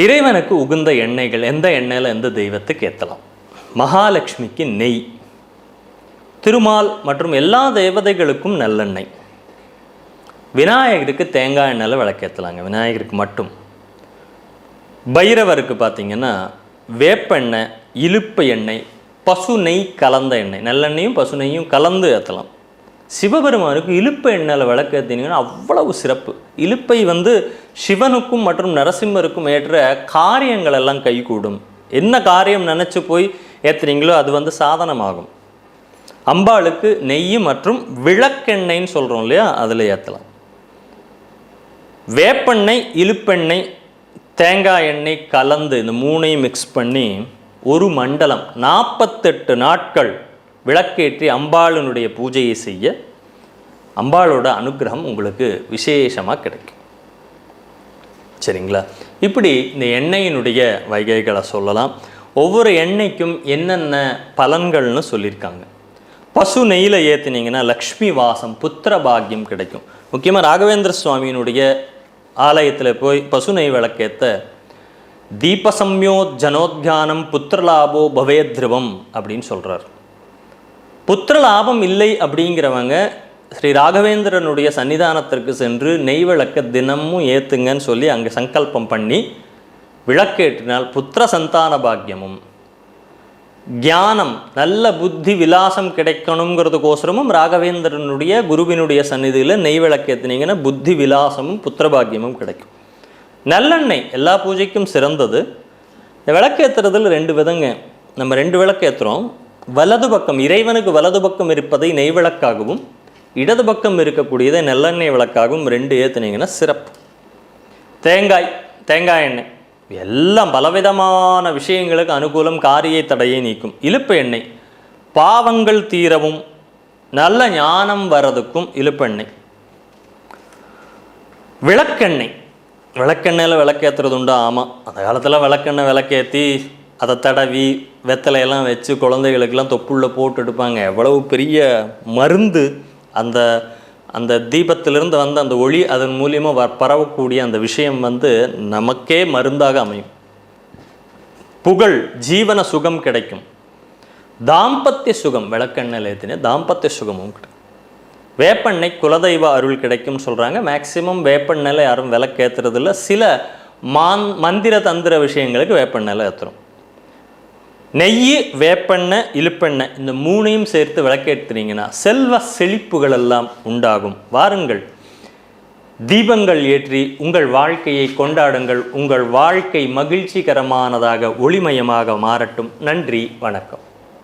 இறைவனுக்கு உகுந்த எண்ணெய்கள் எந்த எண்ணெயில் எந்த தெய்வத்துக்கு ஏற்றலாம் மகாலட்சுமிக்கு நெய். திருமால் மற்றும் எல்லா தேவதைகளுக்கும் நல்லெண்ணெய். விநாயகருக்கு தேங்காய் எண்ணெயில் விளக்கேற்றலாங்க விநாயகருக்கு மட்டும். பைரவருக்கு பார்த்தீங்கன்னா வேப்பெண்ணெய் இழுப்பு எண்ணெய் பசு நெய் கலந்த எண்ணெய். நல்லெண்ணெயும் பசு நெய்யும் கலந்து ஏற்றலாம் சிவபெருமானுக்கு இழுப்பை எண்ணெயில் விளக்கேற்றினீங்கன்னா அவ்வளவு சிறப்பு. இலுப்பை வந்து சிவனுக்கும் மற்றும் நரசிம்மருக்கும் ஏற்ற காரியங்கள் எல்லாம் கைகூடும். என்ன காரியம் நினச்சி போய் ஏற்றுறீங்களோ அது வந்து சாதனமாகும். அம்பாளுக்கு நெய் மற்றும் விளக்கெண்ணெய்ன்னு சொல்கிறோம் இல்லையா? அதில் ஏற்றலாம் வேப்பெண்ணெய் இலுப்பெண்ணெய் தேங்காய் எண்ணெய் கலந்து இந்த மூணையும் மிக்ஸ் பண்ணி ஒரு மண்டலம் நாற்பத்தெட்டு நாட்கள் விளக்கேற்றி அம்பாளினுடைய பூஜையை செய்ய அம்பாளோட அனுகிரகம் உங்களுக்கு விசேஷமாக கிடைக்கும். சரிங்களா? இப்படி இந்த எண்ணெயினுடைய வைகைகளை சொல்லலாம். ஒவ்வொரு எண்ணெய்க்கும் என்னென்ன பலன்கள்னு சொல்லியிருக்காங்க. பசு நெய்யில் ஏற்றினீங்கன்னா லக்ஷ்மி வாசம் புத்திர பாக்கியம் கிடைக்கும். முக்கியமாக ராகவேந்திர சுவாமியினுடைய ஆலயத்தில் போய் பசு நெய் விளக்கேற்ற தீபசம்யோ ஜனோத்யானம் புத்திரலாபோ பவே திருவம் அப்படின்னு சொல்கிறார் புத்திர லாபம் இல்லை அப்படிங்கிறவங்க ஸ்ரீ ராகவேந்திரனுடைய சன்னிதானத்திற்கு சென்று நெய் விளக்க தினமும் ஏற்றுங்கன்னு சொல்லி அங்கே சங்கல்பம் பண்ணி விளக்கேற்றினால் புத்திர சந்தான பாக்கியமும். ஞானம் நல்ல புத்தி விலாசம் கிடைக்கணுங்கிறதுக்கோசரமும் ராகவேந்திரனுடைய குருவினுடைய சந்நிதியில் நெய் விளக்கேற்றினீங்கன்னா புத்தி விலாசமும் புத்திரபாக்கியமும் கிடைக்கும். நல்லெண்ணெய் எல்லா பூஜைக்கும் சிறந்தது. இந்த விளக்கேற்றுறதுல ரெண்டு விதங்க. நம்ம ரெண்டு விளக்கேற்றுறோம் வலது பக்கம் இறைவனுக்கு வலது பக்கம் இருப்பதை நெய் விளக்காகவும் இடது பக்கம் இருக்கக்கூடியதை நல்லெண்ணெய் விளக்காகவும் ரெண்டு ஏற்றுனீங்கன்னா சிறப்பு. தேங்காய் தேங்காய் எண்ணெய். எல்லாம் பலவிதமான விஷயங்களுக்கு அனுகூலம் காரியை தடையை நீக்கும். இழுப்பு எண்ணெய். பாவங்கள் தீரவும் நல்ல ஞானம் வரதுக்கும் இழுப்பெண்ணெய் விளக்கெண்ணெய். விளக்கெண்ணெயில் விளக்கேற்றுறது உண்டு. ஆமாம் அந்த காலத்தில் விளக்கெண்ணெய் விளக்கேற்றி அதை தடவி வெத்தலையெல்லாம் வச்சு குழந்தைகளுக்கெல்லாம் தொப்புள்ள போட்டு எடுப்பாங்க. எவ்வளவு பெரிய மருந்து அந்த அந்த தீபத்திலிருந்து வந்த அந்த ஒளி அதன் மூலியமாக வ பரவக்கூடிய அந்த விஷயம் வந்து நமக்கே மருந்தாக அமையும். புகழ் ஜீவன சுகம் கிடைக்கும். தாம்பத்திய சுகம் விளக்கெண்ணெயில் ஏற்றினே தாம்பத்திய சுகமும் கிடைக்கும் வேப்பெண்ணெய் குலதெய்வ அருள் கிடைக்கும்னு சொல்கிறாங்க மேக்சிமம் வேப்பெண்ணெயில் யாரும் விளக்கேற்றுறதில்ல சில மான் மந்திர தந்திர விஷயங்களுக்கு வேப்பெண்ணெயில் ஏற்றுறோம் நெய் வேப்பெண்ணெய் இழுப்பெண்ணெய் இந்த மூணையும் சேர்த்து விளக்கேற்றுனீங்கன்னா செல்வ செழிப்புகள் எல்லாம் உண்டாகும். வாருங்கள். தீபங்கள் ஏற்றி உங்கள் வாழ்க்கையை கொண்டாடுங்கள். உங்கள் வாழ்க்கை மகிழ்ச்சிகரமானதாக ஒளிமயமாக மாறட்டும். நன்றி வணக்கம்.